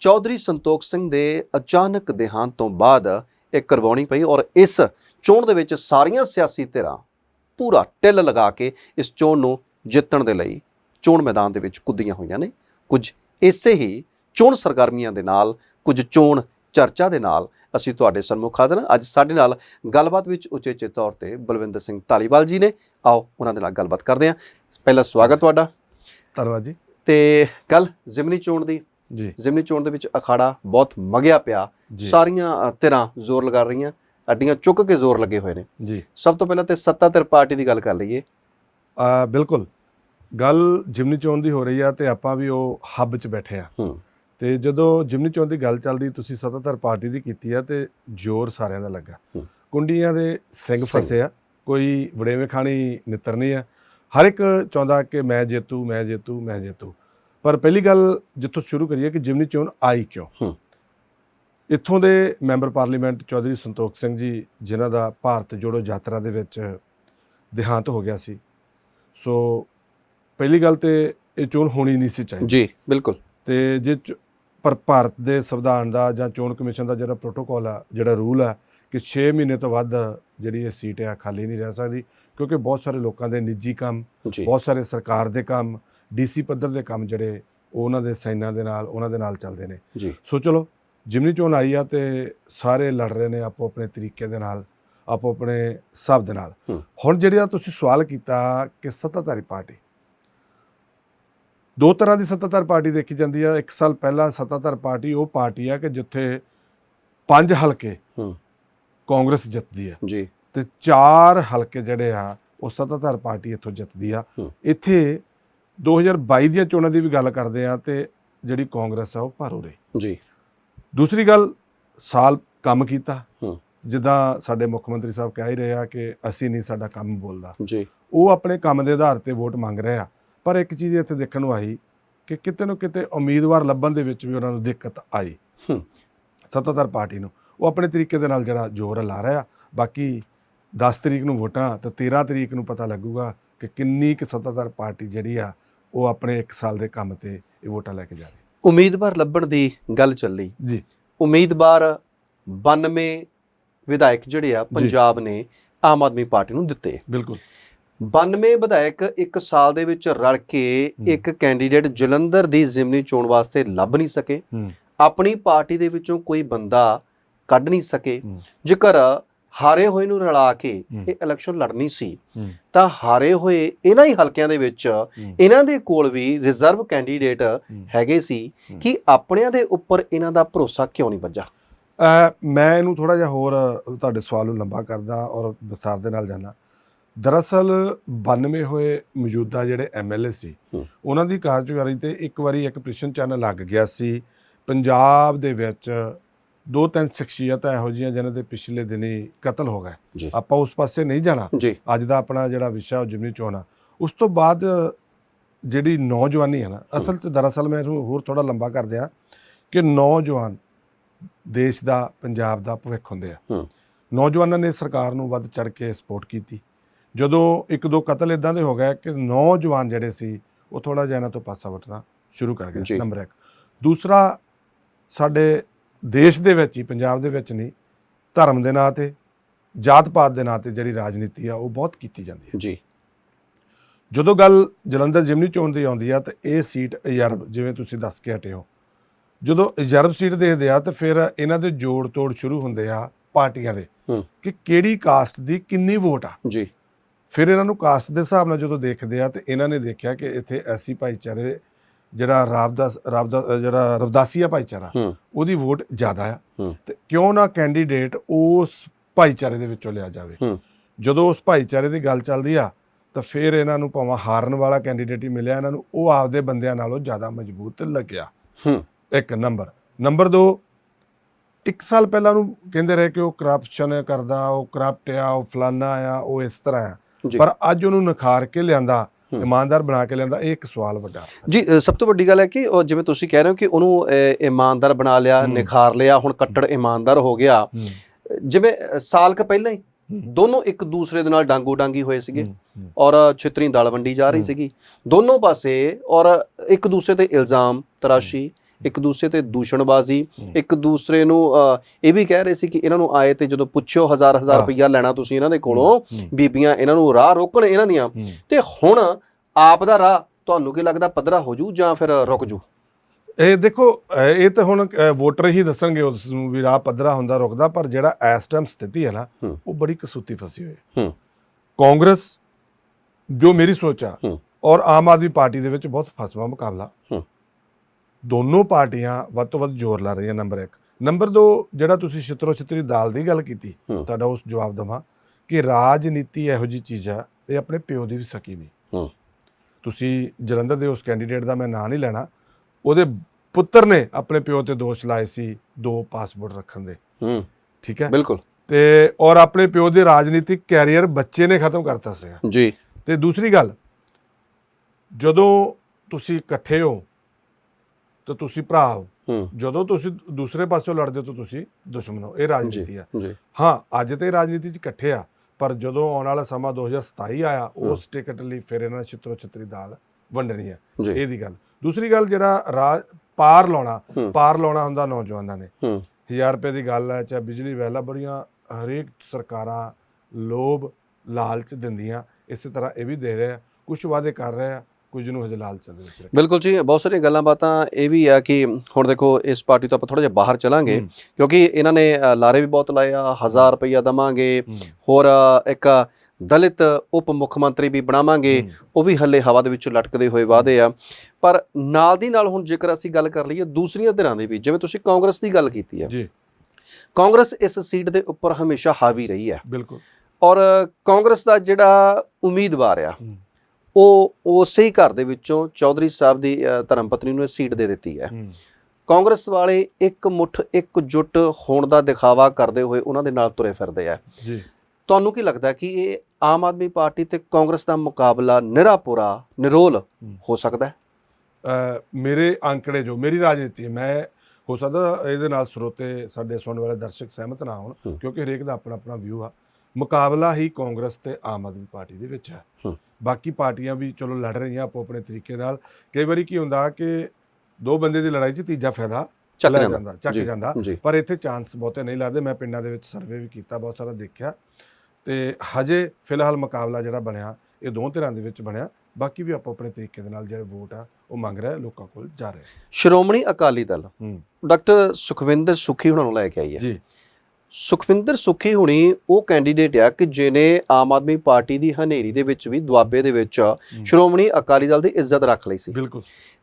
ਚੌਧਰੀ ਸੰਤੋਖ ਸਿੰਘ ਦੇ ਅਚਾਨਕ ਦੇਹਾਂਤ ਤੋਂ ਬਾਅਦ ਇਹ ਕਰਵਾਉਣੀ ਪਈ ਔਰ ਇਸ ਚੋਣ ਦੇ ਵਿੱਚ ਸਾਰੀਆਂ ਸਿਆਸੀ ਧਿਰਾਂ ਪੂਰਾ ਟਿੱਲ ਲਗਾ ਕੇ ਇਸ ਚੋਣ ਨੂੰ ਜਿੱਤਣ ਦੇ ਲਈ ਚੋਣ ਮੈਦਾਨ ਦੇ ਵਿੱਚ ਕੁੱਦੀਆਂ ਹੋਈਆਂ ਨੇ। ਕੁਝ ਇਸੇ ਹੀ ਚੋਣ ਸਰਗਰਮੀਆਂ ਦੇ ਨਾਲ ਕੁਝ ਚੋਣ ਚਰਚਾ ਦੇ ਨਾਲ ਅਸੀਂ ਤੁਹਾਡੇ ਸਨਮੁਖ ਹਾਜ਼ਰ ਹਾਂ। ਅੱਜ ਸਾਡੇ ਨਾਲ ਗੱਲਬਾਤ ਵਿੱਚ ਉਚੇਚੇ ਤੌਰ ਤੇ ਬਲਵਿੰਦਰ ਸਿੰਘ ਧਾਲੀਵਾਲ ਜੀ ਨੇ। ਆਓ ਉਹਨਾਂ ਦੇ ਨਾਲ ਗੱਲਬਾਤ ਕਰਦੇ ਹਾਂ। ਪਹਿਲਾ ਸਵਾਗਤ ਤੁਹਾਡਾ। ਧੰਨਵਾਦ ਜੀ। ਤੇ ਕੱਲ ਜ਼ਿਮਨੀ ਚੋਣ ਦੀ ਜੀ। ਜ਼ਿਮਨੀ ਚੋਣ ਦੇ ਵਿੱਚ ਅਖਾੜਾ ਬਹੁਤ ਮਗਿਆ ਪਿਆ। ਸਾਰੀਆਂ ਧਿਰਾਂ ਜ਼ੋਰ ਲਗਾ ਰਹੀਆਂ। ਅੱਡੀਆਂ ਚੁੱਕ ਕੇ ਜ਼ੋਰ ਲੱਗੇ ਹੋਏ ਨੇ। ਜੀ। ਸਭ ਤੋਂ ਪਹਿਲਾਂ ਤੇ ਸੱਤਾਧਿਰ ਪਾਰਟੀ ਦੀ ਗੱਲ ਕਰ ਲਈਏ। ਆ ਬਿਲਕੁਲ। ਗੱਲ ਜਿਮਨੀ ਚੋਣ ਦੀ ਹੋ ਰਹੀ ਆ ਤੇ ਆਪਾਂ ਵੀ ਉਹ ਹੱਬ 'ਚ ਬੈਠੇ ਆ। ਹੂੰ। ਤੇ ਜਦੋਂ ਜਿਮਨੀ ਚੋਣ ਦੀ ਗੱਲ ਚੱਲਦੀ ਤੁਸੀਂ ਸਤਤਰ ਪਾਰਟੀ ਦੀ ਕੀਤੀ ਆ ਤੇ ਜ਼ੋਰ ਸਾਰਿਆਂ ਦਾ ਲੱਗਾ। ਕੁੰਡੀਆਂ ਦੇ ਸਿੰਘ। ਫਸੇ ਆ ਕੋਈ ਵੜੇਵੇਂ ਖਾਣੀ ਨਿੱਤਰ ਨਹੀਂ ਆ। ਹਰ ਇੱਕ ਚਾਹੁੰਦਾ ਕਿ ਮੈਂ ਜੇਤੂ ਮੈਂ ਜੇਤੂ ਮੈਂ ਜੇਤੂ। ਪਰ ਪਹਿਲੀ ਗੱਲ ਜਿੱਥੋਂ ਸ਼ੁਰੂ ਕਰੀਏ ਕਿ ਜਿਮਨੀ ਚੋਣ ਆਈ ਕਿਉਂ। ਇੱਥੋਂ ਦੇ ਮੈਂਬਰ ਪਾਰਲੀਮੈਂਟ ਚੌਧਰੀ ਸੰਤੋਖ ਸਿੰਘ ਜੀ ਜਿਨ੍ਹਾਂ ਦਾ ਭਾਰਤ ਜੋੜੋ ਯਾਤਰਾ ਦੇ ਵਿੱਚ ਦੇਹਾਂਤ ਹੋ ਗਿਆ ਸੀ। ਸੋ ਪਹਿਲੀ ਗੱਲ ਤੇ ਇਹ ਚੋਣ ਹੋਣੀ ਨਹੀਂ ਸੀ ਚਾਹੀਦੀ। ਜੀ ਬਿਲਕੁਲ। ਤੇ ਜੇ ਪਰ ਭਾਰਤ ਦੇ ਸੰਵਿਧਾਨ ਦਾ ਜਾਂ ਚੋਣ ਕਮਿਸ਼ਨ ਦਾ ਜਿਹੜਾ ਪ੍ਰੋਟੋਕਾਲ ਆ ਜਿਹੜਾ ਰੂਲ ਆ ਕਿ 6 ਮਹੀਨੇ ਤੋਂ ਵੱਧ ਜਿਹੜੀ ਇਹ ਸੀਟ ਆ ਖਾਲੀ ਨਹੀਂ ਰਹਿ ਸਕਦੀ ਕਿਉਂਕਿ ਬਹੁਤ ਸਾਰੇ ਲੋਕਾਂ ਦੇ ਨਿੱਜੀ ਕੰਮ ਬਹੁਤ ਸਾਰੇ ਸਰਕਾਰ ਦੇ ਕੰਮ ਡੀਸੀ ਪੱਧਰ ਦੇ ਕੰਮ ਜਿਹੜੇ ਉਹ ਉਹਨਾਂ ਦੇ ਸੈਨਾ ਦੇ ਨਾਲ ਉਹਨਾਂ ਦੇ ਨਾਲ ਚੱਲਦੇ ਨੇ। ਸੋ ਚਲੋ ਜਿਮਨੀ ਚੋਣ ਆਈ ਆ ਤੇ ਸਾਰੇ ਲੜ ਰਹੇ ਨੇ ਆਪੋ ਆਪਣੇ ਤਰੀਕੇ ਦੇ ਨਾਲ ਆਪੋ ਆਪਣੇ ਹਿਸਾਬ ਦੇ ਨਾਲ। ਹੁਣ ਜਿਹੜਾ ਤੁਸੀਂ ਸਵਾਲ ਕੀਤਾ ਕਿ ਸੱਤਾਧਾਰੀ ਪਾਰਟੀ ਦੋ ਤਰ੍ਹਾਂ ਦੀ ਸੱਤਾਧਾਰ ਪਾਰਟੀ ਦੇਖੀ ਜਾਂਦੀ ਆ। ਇੱਕ ਸਾਲ ਪਹਿਲਾਂ ਸੱਤਾਧਾਰ ਪਾਰਟੀ ਉਹ ਪਾਰਟੀ ਆ ਕਿ ਜਿੱਥੇ ਪੰਜ ਹਲਕੇ ਹੂੰ। ਕਾਂਗਰਸ ਜਿੱਤਦੀ ਆ। ਜੀ। ਤੇ ਚਾਰ ਹਲਕੇ ਜਿਹੜੇ ਆ ਉਹ ਸੱਤਾਧਾਰ ਪਾਰਟੀ ਇੱਥੋਂ ਜਿੱਤਦੀ ਆ। ਇੱਥੇ 2022 ਦੀਆਂ ਚੋਣਾਂ ਦੀ ਵੀ ਗੱਲ ਕਰਦੇ ਆ ਤੇ ਜਿਹੜੀ ਕਾਂਗਰਸ ਆ ਉਹ ਭਾਰੂ ਰਹੀ। ਜੀ। ਦੂਸਰੀ ਗੱਲ ਸਾਲ ਕੰਮ ਕੀਤਾ। ਹੂੰ। ਜਿੱਦਾਂ ਸਾਡੇ ਮੁੱਖ ਮੰਤਰੀ ਸਾਹਿਬ ਕਹਿ ਹੀ ਰਹੇ ਆ ਕਿ ਅਸੀਂ ਨਹੀਂ ਸਾਡਾ ਕੰਮ ਬੋਲਦਾ। ਜੀ। ਉਹ ਆਪਣੇ ਕੰਮ ਦੇ ਆਧਾਰ ਤੇ ਵੋਟ ਮੰਗ ਰਹੇ ਆ। ਪਰ ਇੱਕ ਚੀਜ਼ ਇੱਥੇ ਦੇਖਣ ਨੂੰ ਆਈ ਕਿ ਕਿਤੇ ਨਾ ਕਿਤੇ ਉਮੀਦਵਾਰ ਲੱਭਣ ਦੇ ਵਿੱਚ ਵੀ ਉਹਨਾਂ ਨੂੰ ਦਿੱਕਤ ਆਈ। ਸੱਤਾਧਾਰ ਪਾਰਟੀ ਨੂੰ। ਉਹ ਆਪਣੇ ਤਰੀਕੇ ਦੇ ਨਾਲ ਜਿਹੜਾ ਜ਼ੋਰ ਲਾ ਰਿਹਾ ਬਾਕੀ 10 ਤਰੀਕ ਨੂੰ ਵੋਟਾਂ ਤੇ 13 ਤਰੀਕ ਨੂੰ ਪਤਾ ਲੱਗੂਗਾ ਕਿ ਕਿੰਨੀ ਕੁ ਸੱਤਾਧਾਰ ਪਾਰਟੀ ਜਿਹੜੀ ਆ ਉਹ ਆਪਣੇ 1 ਸਾਲ ਦੇ ਕੰਮ ਤੇ ਇਹ ਵੋਟਾਂ ਲੈ ਕੇ ਜਾ ਰਹੀ। ਉਮੀਦਵਾਰ ਲੱਭਣ ਦੀ ਗੱਲ ਚੱਲੀ। ਜੀ। ਉਮੀਦਵਾਰ 92 ਵਿਧਾਇਕ ਜਿਹੜੇ ਆ ਪੰਜਾਬ ਨੇ ਆਮ ਆਦਮੀ ਪਾਰਟੀ ਨੂੰ ਦਿੱਤੇ। ਬਿਲਕੁਲ। 92 ਵਿਧਾਇਕ ਇੱਕ ਸਾਲ ਦੇ ਵਿੱਚ ਰਲ ਕੇ। ਇੱਕ ਕੈਂਡੀਡੇਟ ਜਲੰਧਰ ਦੀ ਜ਼ਿਮਨੀ ਚੋਣ ਵਾਸਤੇ ਲੱਭ ਨਹੀਂ ਸਕੇ ਆਪਣੀ ਪਾਰਟੀ ਦੇ ਵਿੱਚੋਂ ਕੋਈ ਬੰਦਾ ਕੱਢ ਨਹੀਂ ਸਕੇ। ਜੇਕਰ ਹਾਰੇ ਹੋਏ ਨੂੰ ਰਲਾ ਕੇ। ਇਹ ਇਲੈਕਸ਼ਨ ਲੜਨੀ ਸੀ। ਤਾਂ ਹਾਰੇ ਹੋਏ ਇਹਨਾਂ ਹੀ ਹਲਕਿਆਂ ਦੇ ਵਿੱਚ ਇਹਨਾਂ ਦੇ ਕੋਲ ਵੀ ਰਿਜ਼ਰਵ ਕੈਂਡੀਡੇਟ ਹੈਗੇ ਸੀ। ਕਿ ਆਪਣਿਆਂ ਦੇ ਉੱਪਰ ਇਹਨਾਂ ਦਾ ਭਰੋਸਾ ਕਿਉਂ ਨਹੀਂ ਵੱਜਾ ਅ, ਮੈਂ ਇਹਨੂੰ ਥੋੜਾ ਜਿਹਾ ਹੋਰ ਤੁਹਾਡੇ ਸਵਾਲ ਨੂੰ ਲੰਬਾ ਕਰਦਾ ਔਰ ਵਿਸਤਾਰ ਦੇ ਨਾਲ ਜਾਣਾ ਦਰਅਸਲ 92 ਹੋਏ ਮੌਜੂਦਾ ਜਿਹੜੇ ਐਮਐਲਏ ਸੀ। ਉਹਨਾਂ ਦੀ ਕਾਰਜਕਾਰੀ ਤੇ ਇੱਕ ਵਾਰੀ ਇੱਕ ਪ੍ਰਿਸ਼ਨ ਚੈਨਲ ਲੱਗ ਗਿਆ ਸੀ। ਪੰਜਾਬ ਦੇ ਵਿੱਚ ਦੋ ਤਿੰਨ ਸ਼ਖਸੀਅਤਾਂ ਇਹੋ ਜਿਹੀਆਂ ਜਿਨ੍ਹਾਂ ਦੇ ਪਿਛਲੇ ਦਿਨੀ ਕਤਲ ਹੋ ਗਏ। ਆਪਾਂ ਉਸ ਪਾਸੇ ਨਹੀਂ ਜਾਣਾ। ਅੱਜ ਦਾ ਆਪਣਾ ਜਿਹੜਾ ਵਿਸ਼ਾ ਉਹ ਜਿਮਨੀ ਚੋਣ ਉਸ ਤੋਂ ਬਾਅਦ ਜਿਹੜੀ ਨੌਜਵਾਨੀ ਹੈ ਨਾ ਅਸਲ 'ਚ ਦਰਅਸਲ ਮੈਂ ਇਹਨੂੰ ਹੋਰ ਥੋੜਾ ਲੰਬਾ ਕਰ ਦਿਆਂ ਕਿ ਨੌਜਵਾਨ ਦੇਸ਼ ਦਾ ਪੰਜਾਬ ਦਾ ਭਵਿੱਖ ਹੁੰਦੇ ਆ। ਨੌਜਵਾਨਾਂ ਨੇ ਸਰਕਾਰ ਨੂੰ ਵੱਧ ਚੜ ਕੇ ਸਪੋਰਟ ਕੀਤੀ। ਜਦੋਂ ਇੱਕ ਦੋ ਕਤਲ ਇਦਾਂ ਦੇ ਹੋ ਗਏ ਕਿ ਨੌਜਵਾਨ ਜਿਹੜੇ ਸੀ ਉਹ ਥੋੜਾ ਜਿਹਾ ਇਹਨਾਂ ਤੋਂ ਪਾਸਾ ਵਟਣਾ ਸ਼ੁਰੂ ਕਰ। ਗਏ ਨੰਬਰ 1 ਦੂਸਰਾ ਸਾਡੇ ਦੇਸ਼ ਦੇ ਵਿੱਚ ਹੀ ਪੰਜਾਬ ਦੇ ਵਿੱਚ ਨਹੀਂ ਧਰਮ ਦੇ ਨਾਂ ਤੇ ਜਾਤ ਪਾਤ ਦੇ ਨਾਂ ਤੇ ਜਿਹੜੀ ਰਾਜਨੀਤੀ ਆ ਉਹ ਬਹੁਤ ਕੀਤੀ ਜਾਂਦੀ ਹੈ। ਜੀ। ਜਦੋਂ ਗੱਲ ਜਲੰਧਰ ਜਿਮਨੀ ਚੋਣ ਦੀ ਆਉਂਦੀ ਆ ਤੇ ਇਹ ਸੀਟ ਰਿਜ਼ਰਵ ਜਿਵੇਂ ਤੁਸੀਂ ਦੱਸ ਕੇ ਹਟੇ ਹੋ। ਜਦੋਂ ਰਿਜ਼ਰਵ ਸੀਟ ਦੇਖਦੇ ਆ ਤਾਂ ਫਿਰ ਇਹਨਾਂ ਦੇ ਜੋੜ ਤੋੜ ਸ਼ੁਰੂ ਹੁੰਦੇ ਆ ਪਾਰਟੀਆਂ ਦੇ। ਕਿ ਕਿਹੜੀ ਕਾਸਟ ਦੀ ਕਿੰਨੀ ਵੋਟ ਆ। ਜੀ। ਫਿਰ ਇਹਨਾਂ ਨੂੰ ਕਾਸਟ ਦੇ ਹਿਸਾਬ ਨਾਲ ਜਦੋਂ ਦੇਖਦੇ ਆ ਤੇ ਇਹਨਾਂ ਨੇ ਦੇਖਿਆ ਕਿ ਇੱਥੇ ਐਸੀ ਭਾਈਚਾਰੇ ਜਿਹੜਾ ਰਾਵਦਾਸ ਰਾਵਦਾ ਜਿਹੜਾ ਰਵਦਾਸੀਆ ਭਾਈਚਾਰਾ ਉਹਦੀ ਵੋਟ ਜ਼ਿਆਦਾ ਆ। ਤੇ ਕਿਉਂ ਨਾ ਕੈਂਡੀਡੇਟ ਉਸ ਭਾਈਚਾਰੇ ਦੇ ਵਿੱਚੋਂ ਲਿਆ ਜਾਵੇ। ਜਦੋਂ ਉਸ ਭਾਈਚਾਰੇ ਦੀ ਗੱਲ ਚੱਲਦੀ ਆ ਤਾਂ ਫਿਰ ਇਹਨਾਂ ਨੂੰ ਭਾਵੇਂ ਹਾਰਨ ਵਾਲਾ ਕੈਂਡੀਡੇਟ ਹੀ ਮਿਲਿਆ ਇਹਨਾਂ ਨੂੰ ਉਹ ਆਪਦੇ ਬੰਦਿਆਂ ਨਾਲੋਂ ਜ਼ਿਆਦਾ ਮਜ਼ਬੂਤ ਲੱਗਿਆ। ਇੱਕ ਨੰਬਰ। ਨੰਬਰ 2 ਇੱਕ ਸਾਲ ਪਹਿਲਾਂ ਨੂੰ ਕਹਿੰਦੇ ਰਹੇ ਕਿ ਉਹ ਕਰਪਸ਼ਨ ਕਰਦਾ ਉਹ ਕਰਪਟ ਆ ਉਹ ਫਲਾਨਾ ਆ ਉਹ ਇਸ ਤਰ੍ਹਾਂ ਆ। ਪਰ ਅੱਜ ਉਹਨੂੰ ਨਖਾਰ ਕੇ ਲਿਆਂਦਾ। ਇਮਾਨਦਾਰ ਬਣਾ ਕੇ ਲਿਆਂਦਾ ਇਹ ਇੱਕ ਸਵਾਲ ਵੱਡਾ ਜੀ ਸਭ ਤੋਂ ਵੱਡੀ ਗੱਲ ਹੈ ਕਿ ਉਹ ਜਿਵੇਂ ਤੁਸੀਂ ਕਹਿ ਰਹੇ ਹੋ ਕਿ ਉਹਨੂੰ ਇਮਾਨਦਾਰ ਬਣਾ ਲਿਆ। ਨਿਖਾਰ ਲਿਆ ਹੁਣ ਕੱਟੜ ਇਮਾਨਦਾਰ ਹੋ ਗਿਆ ਜਿਵੇਂ ਸਾਲ ਕ ਪਹਿਲਾਂ ਹੀ ਦੋਨੋਂ ਇੱਕ ਦੂਸਰੇ ਦੇ ਨਾਲ ਡਾਂਗੋ ਡਾਂਗੀ ਹੋਏ ਸੀਗੇ। ਔਰ ਛਿਤਰੀ ਦਾਲ ਵੰਡੀ ਜਾ ਰਹੀ। ਸੀਗੀ ਦੋਨੋਂ ਪਾਸੇ ਔਰ ਇੱਕ ਦੂਸਰੇ ਤੇ ਇਲਜ਼ਾਮ ਤਰਾਸ਼ੀ ਇੱਕ ਦੂਸਰੇ ਤੇ ਦੂਸ਼ਣਬਾਜ਼ੀ। ਇੱਕ ਦੂਸਰੇ ਨੂੰ ਇਹ ਵੀ ਕਹਿ ਰਹੇ ਸੀ ਕਿ ਇਹਨਾਂ ਨੂੰ ਆਏ ਤੇ ਜਦੋਂ ਪੁੱਛਿਓ ਹਜ਼ਾਰ ਹਜ਼ਾਰ ਹਾਂ। ਰੁਪਈਆ ਲੈਣਾ ਤੁਸੀਂ ਇਹਨਾਂ ਦੇ ਕੋਲੋਂ। ਬੀਬੀਆਂ ਇਹਨਾਂ ਨੂੰ ਰਾਹ ਰੋਕਣ ਇਹਨਾਂ ਦੀਆਂ। ਤੇ ਹੁਣ ਆਪ ਦਾ ਰਾਹ ਤੁਹਾਨੂੰ ਕੀ ਲੱਗਦਾ ਪੱਧਰਾ ਹੋ ਜੂ ਜਾਂ ਫਿਰ ਰੁਕ ਜੂ ਇਹ ਦੇਖੋ ਇਹ ਤਾਂ ਹੁਣ ਵੋਟਰ ਹੀ ਦੱਸਣਗੇ ਉਸ ਨੂੰ ਵੀ ਰਾਹ ਪੱਧਰਾ ਹੁੰਦਾ ਰੁਕਦਾ ਪਰ ਜਿਹੜਾ ਇਸ ਟਾਈਮ ਸਥਿਤੀ ਹੈ ਨਾ। ਉਹ ਬੜੀ ਕਸੂਤੀ ਫਸੀ ਹੋਈ ਹੈ ਕਾਂਗਰਸ ਜੋ ਮੇਰੀ ਸੋਚ ਆ। ਔਰ ਆਮ ਆਦਮੀ ਪਾਰਟੀ ਦੇ ਵਿੱਚ ਬਹੁਤ ਫਸਵਾ ਮੁਕਾਬਲਾ। ਦੋਨੋਂ ਪਾਰਟੀਆਂ ਵੱਧ ਤੋਂ ਵੱਧ ਜ਼ੋਰ ਲਾ ਰਹੀਆਂ ਨੰਬਰ 1 ਨੰਬਰ 2 ਜਿਹੜਾ ਤੁਸੀਂ ਛਿੱਤਰੋ ਛਿੱਤਰੀ ਦਾਲ ਦੀ ਗੱਲ ਕੀਤੀ। ਤੁਹਾਡਾ ਉਸ ਜਵਾਬ ਦਵਾਂ ਕਿ ਰਾਜਨੀਤੀ ਇਹੋ ਜੀ ਚੀਜ਼ ਆ ਇਹ ਆਪਣੇ ਪਿਓ ਦੀ ਵੀ ਸਕੀ ਨਹੀਂ। ਤੁਸੀਂ ਜਲੰਧਰ ਦੇ ਉਸ ਕੈਂਡੀਡੇਟ ਦਾ ਮੈਂ ਨਾਂ ਨਹੀਂ ਲੈਣਾ ਉਹਦੇ ਪੁੱਤਰ ਨੇ ਆਪਣੇ ਪਿਓ ਤੇ ਦੋਸ਼ ਲਾਏ ਸੀ ਦੋ ਪਾਸਪੋਰਟ ਰੱਖਣ ਦੇ। ਹੂੰ। ਠੀਕ ਹੈ? ਬਿਲਕੁਲ। ਤੇ ਔਰ ਆਪਣੇ ਪਿਓ ਦੇ ਰਾਜਨੀਤਿਕ ਕੈਰੀਅਰ ਬੱਚੇ ਨੇ ਖਤਮ ਕਰਤਾ ਸੀਗਾ। ਜੀ। ਤੇ ਦੂਸਰੀ ਗੱਲ ਜਦੋਂ ਤੁਸੀਂ ਇਕੱਠੇ ਹੋ ਤਾਂ ਤੁਸੀਂ ਭਰਾ ਹੋ। ਜਦੋਂ ਤੁਸੀਂ ਦੂਸਰੇ ਪਾਸਿਓਂ ਲੜਦੇ ਹੋ ਤਾਂ ਤੁਸੀਂ ਦੁਸ਼ਮਣ ਹੋ। ਇਹ ਰਾਜਨੀਤੀ ਆ ਹਾਂ। ਅੱਜ ਤੇ ਰਾਜਨੀਤੀ 'ਚ ਇਕੱਠੇ ਆ ਪਰ ਜਦੋਂ ਆਉਣ ਵਾਲਾ ਸਮਾਂ 2027 ਆਇਆ ਉਸ ਟਿਕਟ ਲਈ ਫਿਰ ਇਹਨਾਂ ਛਿੱਤਰੋ ਛਿੱਤਰੀ ਦਾਲ ਵੰਡਣੀ ਆ ਜੀ। ਇਹਦੀ ਗੱਲ। ਦੂਸਰੀ ਗੱਲ ਜਿਹੜਾ ਰਾਜ ਪਾਰ ਲਾਉਣਾ। ਪਾਰ ਲਾਉਣਾ ਹੁੰਦਾ ਨੌਜਵਾਨਾਂ ਨੇ। ਹੂੰ। 1000 ਰੁਪਏ ਦੀ ਗੱਲ ਹੈ ਚਾਹੇ ਬਿਜਲੀ ਆ ਬੜੀਆਂ ਹਰੇਕ ਸਰਕਾਰਾਂ ਲੋਭ ਲਾਲਚ ਦਿੰਦੀਆਂ ਇਸੇ ਤਰ੍ਹਾਂ ਇਹ ਵੀ ਦੇ ਰਹੇ ਕੁਝ ਵਾਅਦੇ ਕਰ ਰਹੇ ਕੁਝ ਨੂੰ ਹਜੇ ਲਾਲਚ ਦੇ ਵਿੱਚ ਬਿਲਕੁਲ ਜੀ ਬਹੁਤ ਸਾਰੀਆਂ ਗੱਲਾਂ ਬਾਤਾਂ ਇਹ ਵੀ ਆ ਕਿ ਹੁਣ ਦੇਖੋ ਇਸ ਪਾਰਟੀ ਤੋਂ ਆਪਾਂ ਥੋੜਾ ਜਿਹਾ ਬਾਹਰ ਚਲਾਂਗੇ। ਕਿਉਂਕਿ ਇਹਨਾਂ ਨੇ ਲਾਰੇ ਵੀ ਬਹੁਤ ਲਾਏ ਆ 1000 ਰੁਪਈਆ ਦਵਾਂਗੇ। ਹੋਰ ਇੱਕ ਦਲਿਤ ਉਪ ਮੁੱਖ ਮੰਤਰੀ ਵੀ ਬਣਾਵਾਂਗੇ। ਉਹ ਵੀ ਹੱਲੇ ਹਵਾ ਦੇ ਵਿੱਚ ਲਟਕਦੇ ਹੋਏ ਵਾਅਦੇ ਆ ਪਰ ਨਾਲ ਦੀ ਨਾਲ ਹੁਣ ਜੇਕਰ ਅਸੀਂ ਗੱਲ ਕਰ ਲਈਏ ਦੂਸਰੀਆਂ ਧਿਰਾਂ ਦੀ ਵੀ ਜਿਵੇਂ ਤੁਸੀਂ ਕਾਂਗਰਸ ਦੀ ਗੱਲ ਕੀਤੀ ਹੈ ਜੀ ਕਾਂਗਰਸ ਇਸ ਸੀਟ ਦੇ ਉੱਪਰ ਹਮੇਸ਼ਾ ਹਾਵੀ ਰਹੀ ਹੈ ਬਿਲਕੁਲ ਔਰ ਕਾਂਗਰਸ ਦਾ ਜਿਹੜਾ ਉਮੀਦਵਾਰ ਆ। ਉਹ ਉਸੇ ਹੀ ਘਰ ਦੇ ਵਿੱਚੋਂ ਚੌਧਰੀ ਸਾਹਿਬ ਦੀ ਧਰਮ ਪਤਨੀ ਨੂੰ ਇਹ ਸੀਟ ਦੇ ਦਿੱਤੀ ਹੈ। ਕਾਂਗਰਸ ਵਾਲੇ ਇੱਕ ਮੁੱਠ ਇੱਕਜੁੱਟ ਹੋਣ ਦਾ ਦਿਖਾਵਾ ਕਰਦੇ ਹੋਏ ਉਹਨਾਂ ਦੇ ਨਾਲ ਤੁਰੇ ਫਿਰਦੇ ਆ। ਜੀ। ਤੁਹਾਨੂੰ ਕੀ ਲੱਗਦਾ ਕਿ ਇਹ ਆਮ ਆਦਮੀ ਪਾਰਟੀ ਤੇ ਕਾਂਗਰਸ ਦਾ ਮੁਕਾਬਲਾ ਨਿਰਾਪੁਰਾ ਨਿਰੋਲ ਹੋ। ਸਕਦਾ ਹੈ? ਮੇਰੇ ਅੰਕੜੇ ਜੋ ਮੇਰੀ ਰਾਜਨੀਤੀ ਹੈ ਮੈਂ ਹੋ ਸਕਦਾ ਇਹਦੇ ਨਾਲ ਸਰੋਤੇ ਸਾਡੇ ਸੁਣਨ ਵਾਲੇ ਦਰਸ਼ਕ ਸਹਿਮਤ ਨਾ ਹੋਣ। ਕਿਉਂਕਿ ਹਰੇਕ ਦਾ ਆਪਣਾ ਆਪਣਾ ਵਿਊ ਆ। ਮੁਕਾਬਲਾ ਹੀ ਕਾਂਗਰਸ ਤੇ ਆਮ ਆਦਮੀ ਪਾਰਟੀ ਦੇ ਵਿੱਚ ਹੈ। ਬਾਕੀ ਪਾਰਟੀਆਂ ਵੀ ਚਲੋ ਲੜ ਰਹੀਆਂ ਆਪੋ ਆਪਣੇ ਤਰੀਕੇ ਨਾਲ। ਕਈ ਵਾਰੀ ਕੀ ਹੁੰਦਾ ਕਿ ਦੋ ਬੰਦੇ ਦੀ ਲੜਾਈ 'ਚ ਤੀਜਾ ਫਾਇਦਾ ਚੱਕ ਜਾਂਦਾ। ਚੱਕ ਜਾਂਦਾ। ਪਰ ਇੱਥੇ ਚਾਂਸ ਬਹੁਤੇ ਨਹੀਂ ਲੱਗਦੇ। ਮੈਂ ਪਿੰਡਾਂ ਦੇ ਵਿੱਚ ਸਰਵੇ ਵੀ ਕੀਤਾ ਬਹੁਤ ਸਾਰਾ ਦੇਖਿਆ। ਤੇ ਹਜੇ ਫਿਲਹਾਲ ਮੁਕਾਬਲਾ ਜਿਹੜਾ ਬਣਿਆ ਇਹ ਦੋ ਧਿਰਾਂ ਦੇ ਵਿੱਚ ਬਣਿਆ। ਬਾਕੀ ਵੀ ਆਪੋ ਆਪਣੇ ਤਰੀਕੇ ਦੇ ਨਾਲ ਜਿਹੜੇ ਵੋਟ ਆ ਉਹ ਮੰਗ ਰਿਹਾ ਲੋਕਾਂ ਕੋਲ ਜਾ ਰਿਹਾ। ਸ਼੍ਰੋਮਣੀ ਅਕਾਲੀ ਦਲ ਡਾਕਟਰ ਸੁਖਵਿੰਦਰ ਸੁਖੀ ਹੁਣਾਂ ਨੂੰ ਲੈ ਕੇ ਆਈ ਹੈ। ਜੀ। ਸੁਖਵਿੰਦਰ ਸੁਖੀ ਹੁਣੀ ਉਹ ਕੈਂਡੀਡੇਟ ਆ ਕਿ ਜਿਨੇ ਆਮ ਆਦਮੀ ਪਾਰਟੀ ਦੀ ਹਨੇਰੀ ਦੇ ਵਿੱਚ ਵੀ ਦੁਆਬੇ ਦੇ ਵਿੱਚ ਸ਼੍ਰੋਮਣੀ ਅਕਾਲੀ ਦਲ ਦੀ ਇੱਜ਼ਤ ਰੱਖ ਲਈ ਸੀ। ਬਿਲਕੁਲ।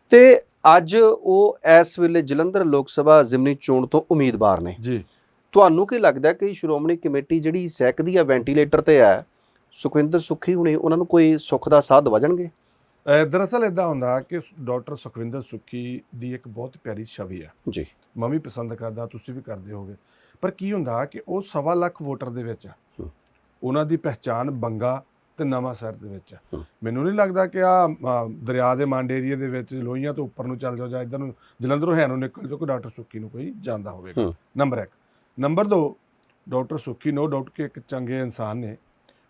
ਤੇ ਅੱਜ ਉਹ ਇਸ ਵੇਲੇ ਜਲੰਧਰ ਲੋਕ ਸਭਾ ਜ਼ਿਮਨੀ ਚੋਣ ਤੋਂ ਉਮੀਦਵਾਰ ਨੇ। ਜੀ। ਤੁਹਾਨੂੰ ਕੀ ਲੱਗਦਾ ਕਿ ਸ਼੍ਰੋਮਣੀ ਕਮੇਟੀ ਜਿਹੜੀ ਸੈਕਦੀ ਆ ਵੈਂਟੀਲੇਟਰ ਤੇ ਹੈ ਸੁਖਵਿੰਦਰ ਸੁਖੀ ਹੁਣੀ ਉਹਨਾਂ ਨੂੰ ਕੋਈ ਸੁੱਖ ਦਾ ਸਾਧ ਵਜਣਗੇ? ਅਹ ਦਰਅਸਲ ਇਦਾਂ ਹੁੰਦਾ ਕਿ ਡਾਕਟਰ ਸੁਖਵਿੰਦਰ ਸੁੱਖੀ ਦੀ ਇੱਕ ਬਹੁਤ ਪਿਆਰੀ ਛਵੀ ਆ। ਜੀ। ਮੈਂ ਵੀ ਪਸੰਦ ਕਰਦਾ ਤੁਸੀਂ ਵੀ ਕਰਦੇ ਹੋਗੇ ਪਰ ਕੀ ਹੁੰਦਾ ਕਿ ਉਹ ਸਵਾ ਲੱਖ ਵੋਟਰ ਦੇ ਵਿੱਚ। ਉਹਨਾਂ ਦੀ ਪਹਿਚਾਨ ਬੰਗਾ ਤੇ ਨਵਾਂ ਸ਼ਹਿਰ ਦੇ ਵਿੱਚ। ਮੈਨੂੰ ਨਹੀਂ ਲੱਗਦਾ ਕਿ ਆ ਦਰਿਆ ਦੇ ਮੰਡ ਏਰੀਏ ਦੇ ਵਿੱਚ ਲੋਹੀਆਂ ਤੋਂ ਉੱਪਰ ਨੂੰ ਚੱਲ ਜਾਓ ਜਾਂ ਇਧਰ ਨੂੰ ਜਲੰਧਰੋਂ ਹੈ ਨੂੰ ਨਿਕਲ ਜਾਓ ਕਿ ਡਾਕਟਰ ਸੁੱਖੀ ਨੂੰ ਕੋਈ ਜਾਣਦਾ ਹੋਵੇਗਾ। Number 1 number 2 doctor Sukhi no doubt ਕਿ ਇੱਕ ਚੰਗੇ ਇਨਸਾਨ ਨੇ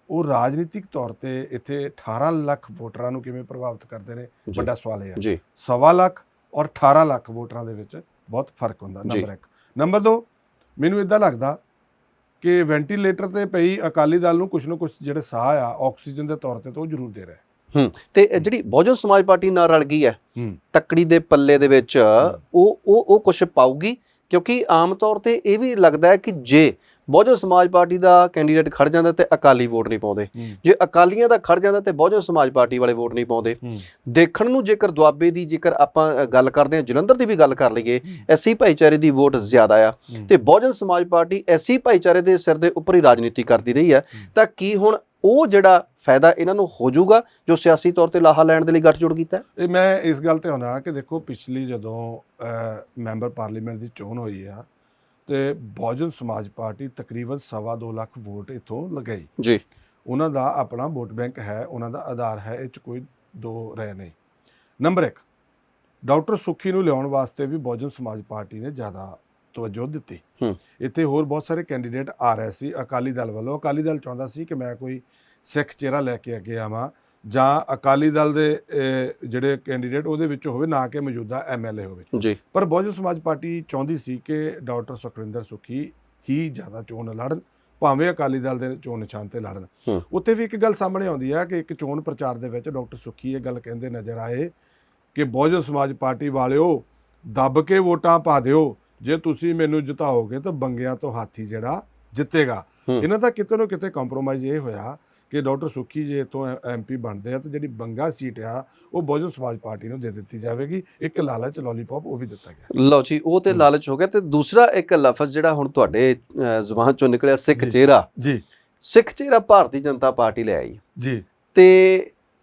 ਉਹ ਰਾਜਨੀਤਿਕ ਤੌਰ ਤੇ ਇੱਥੇ 18 ਲੱਖ ਵੋਟਰਾਂ ਨੂੰ ਕਿਵੇਂ ਪ੍ਰਭਾਵਿਤ ਕਰਦੇ ਨੇ। ਵੱਡਾ ਸਵਾਲ ਹੈ ਜੀ ਸਵਾ ਲੱਖ ਔਰ 18 ਲੱਖ ਵੋਟਰਾਂ ਦੇ ਵਿੱਚ ਬਹੁਤ ਫ਼ਰਕ ਹੁੰਦਾ। ਨੰਬਰ 1 ਨੰਬਰ 2 ਮੈਨੂੰ ਇਦਾਂ ਲੱਗਦਾ ਕਿ ਵੈਂਟੀਲੇਟਰ ਤੇ ਪਈ ਅਕਾਲੀ ਦਲ ਨੂੰ ਕੁਝ ਨਾ ਕੁਝ ਜਿਹੜੇ ਸਾਹ ਆ ਆਕਸੀਜਨ ਦੇ ਤੌਰ ਤੇ ਤਾਂ ਉਹ ਜ਼ਰੂਰ ਦੇ ਰਿਹਾ ਹੂੰ। ਤੇ ਜਿਹੜੀ ਬਹੁਜਨ ਸਮਾਜ ਪਾਰਟੀ ਨਾਲ ਰਲ ਗਈ ਹੈ ਤੱਕੜੀ ਦੇ ਪੱਲੇ ਦੇ ਵਿੱਚ ਉਹ ਉਹ ਉਹ ਕੁਝ ਪਾਊਗੀ? ਕਿਉਂਕਿ ਆਮ ਤੌਰ ਤੇ ਇਹ ਵੀ ਲੱਗਦਾ ਹੈ ਕਿ ਜੇ ਬਹੁਜਨ ਸਮਾਜ ਪਾਰਟੀ ਦਾ ਕੈਂਡੀਡੇਟ ਖੜ ਜਾਂਦਾ ਤੇ ਅਕਾਲੀ ਵੋਟ ਨਹੀਂ ਪਾਉਂਦੇ। ਜੇ ਅਕਾਲੀਆਂ ਦਾ ਖੜ ਜਾਂਦਾ ਤੇ ਬਹੁਜਨ ਸਮਾਜ ਪਾਰਟੀ ਵਾਲੇ ਵੋਟ ਨਹੀਂ ਪਾਉਂਦੇ। ਦੇਖਣ ਨੂੰ ਜੇਕਰ ਦੁਆਬੇ ਦੀ ਜੇਕਰ ਆਪਾਂ ਗੱਲ ਕਰਦੇ ਹਾਂ ਜਲੰਧਰ ਦੀ ਵੀ ਗੱਲ ਕਰ ਲਈਏ ਐਸੀ ਭਾਈਚਾਰੇ ਦੀ ਵੋਟ ਜ਼ਿਆਦਾ ਆ ਤੇ ਬਹੁਜਨ ਸਮਾਜ ਪਾਰਟੀ ਐਸੀ ਭਾਈਚਾਰੇ ਦੇ ਸਿਰ ਦੇ ਉੱਪਰ ਹੀ ਰਾਜਨੀਤੀ ਕਰਦੀ ਰਹੀ ਹੈ। ਤਾਂ ਕੀ ਹੁਣ ਉਹ ਜਿਹੜਾ ਫਾਇਦਾ ਇਹਨਾਂ ਨੂੰ ਹੋ ਜਾਊਗਾ ਜੋ ਸਿਆਸੀ ਤੌਰ ਤੇ ਲਾਹਾ ਲੈਣ ਦੇ ਲਈ ਗੱਠਜੋੜ ਕੀਤਾ ਹੈ? ਇਹ ਮੈਂ ਇਸ ਗੱਲ ਤੇ ਹੁਣਾ ਕਿ ਦੇਖੋ ਪਿਛਲੀ ਜਦੋਂ ਮੈਂਬਰ ਪਾਰਲੀਮੈਂਟ ਦੀ ਚੋਣ ਹੋਈ ਆ ਤੇ ਬਹੁਜਨ ਸਮਾਜ ਪਾਰਟੀ ਤਕਰੀਬਨ ਸਵਾ ਦੋ ਲੱਖ ਵੋਟ ਇਥੋਂ ਲਗਾਈ। ਜੀ। ਉਹਨਾਂ ਦਾ ਆਪਣਾ ਵੋਟ ਬੈਂਕ ਹੈ ਉਹਨਾਂ ਦਾ ਆਧਾਰ ਹੈ ਇਹ ਚ ਕੋਈ ਦੋ ਰਹਿ ਨਹੀਂ। ਨੰਬਰ 1 ਡਾਕਟਰ ਸੁੱਖੀ ਨੂੰ ਲਿਆਉਣ ਵਾਸਤੇ ਵੀ ਬਹੁਜਨ ਸਮਾਜ ਪਾਰਟੀ ਨੇ ਜ਼ਿਆਦਾ ਤਵੱਜੋ ਦਿੱਤੀ। ਹੂੰ। ਇੱਥੇ ਹੋਰ ਬਹੁਤ ਸਾਰੇ ਕੈਂਡੀਡੇਟ ਆ ਰਹੇ ਸੀ ਅਕਾਲੀ ਦਲ ਵੱਲੋਂ। ਅਕਾਲੀ ਦਲ ਚਾਹੁੰਦਾ ਸੀ ਕਿ ਮੈਂ ਕੋਈ ਸਿੱਖ ਚਿਹਰਾ ਲੈ ਕੇ ਅੱਗੇ ਆਵਾਂ ਜਾਂ ਅਕਾਲੀ ਦਲ ਦੇ ਜਿਹੜੇ ਕੈਂਡੀਡੇਟ ਉਹਦੇ ਵਿੱਚ ਹੋਵੇ ਨਾ ਕਿ ਮੌਜੂਦਾ ਐਮਐਲਏ ਹੋਵੇ। ਜੀ। ਪਰ ਬਹੁਜਨ ਸਮਾਜ ਪਾਰਟੀ ਚਾਹੁੰਦੀ ਸੀ ਕਿ ਡਾਕਟਰ ਸੁਖਵਿੰਦਰ ਸੁਖੀ ਹੀ ਜ਼ਿਆਦਾ ਚੋਣ ਲੜਨ ਭਾਵੇਂ ਅਕਾਲੀ ਦਲ ਦੇ ਚੋਣ ਨਿਸ਼ਾਨ ਤੇ ਲੜਨ। ਉੱਥੇ ਵੀ ਇੱਕ ਗੱਲ ਸਾਹਮਣੇ ਆਉਂਦੀ ਹੈ ਕਿ ਇੱਕ ਚੋਣ ਪ੍ਰਚਾਰ ਦੇ ਵਿੱਚ ਡਾਕਟਰ ਸੁਖੀ ਇਹ ਗੱਲ ਕਹਿੰਦੇ ਨਜ਼ਰ ਆਏ ਕਿ ਬਹੁਜਨ ਸਮਾਜ ਪਾਰਟੀ ਵਾਲਿਓ ਦੱਬ ਕੇ ਵੋਟਾਂ ਪਾ ਦਿਓ। ਜੇ ਤੁਸੀਂ ਮੈਨੂੰ ਜਿਤਾਓਗੇ ਤਾਂ ਬੰਗਿਆਂ ਤੋਂ ਹਾਥੀ ਜਿਹੜਾ ਜਿੱਤੇਗਾ। ਇਹਨਾਂ ਦਾ ਕਿਤੇ ਨਾ ਕਿਤੇ ਕੰਪਰੋਮਾਈਜ਼ ਇਹ ਹੋਇਆ ਕਿ ਡਾਕਟਰ ਸੁਖੀ ਜੇ ਤੋਂ ਐਮਪੀ ਬਣਦੇ ਆ ਤੇ ਜਿਹੜੀ ਬੰਗਾ ਸੀਟ ਆ ਉਹ ਬਹੁਜਨ ਸਮਾਜ ਪਾਰਟੀ ਨੂੰ ਦੇ ਦਿੱਤੀ ਜਾਵੇਗੀ। ਇੱਕ ਲਾਲਚ ਲੋਲੀਪੌਪ ਉਹ ਵੀ ਦਿੱਤਾ ਗਿਆ। ਲਓ ਜੀ ਉਹ ਤੇ। ਲਾਲਚ ਹੋ ਗਿਆ ਤੇ ਦੂਸਰਾ ਇੱਕ ਲਫ਼ਜ਼ ਜਿਹੜਾ ਹੁਣ ਤੁਹਾਡੇ ਜ਼ੁਬਾਨ ਚੋਂ ਨਿਕਲਿਆ ਸਿੱਖ। ਚਿਹਰਾ। ਜੀ। ਸਿੱਖ ਚਿਹਰਾ ਭਾਰਤੀ ਜਨਤਾ ਪਾਰਟੀ ਲੈ ਆਈ। ਜੀ। ਤੇ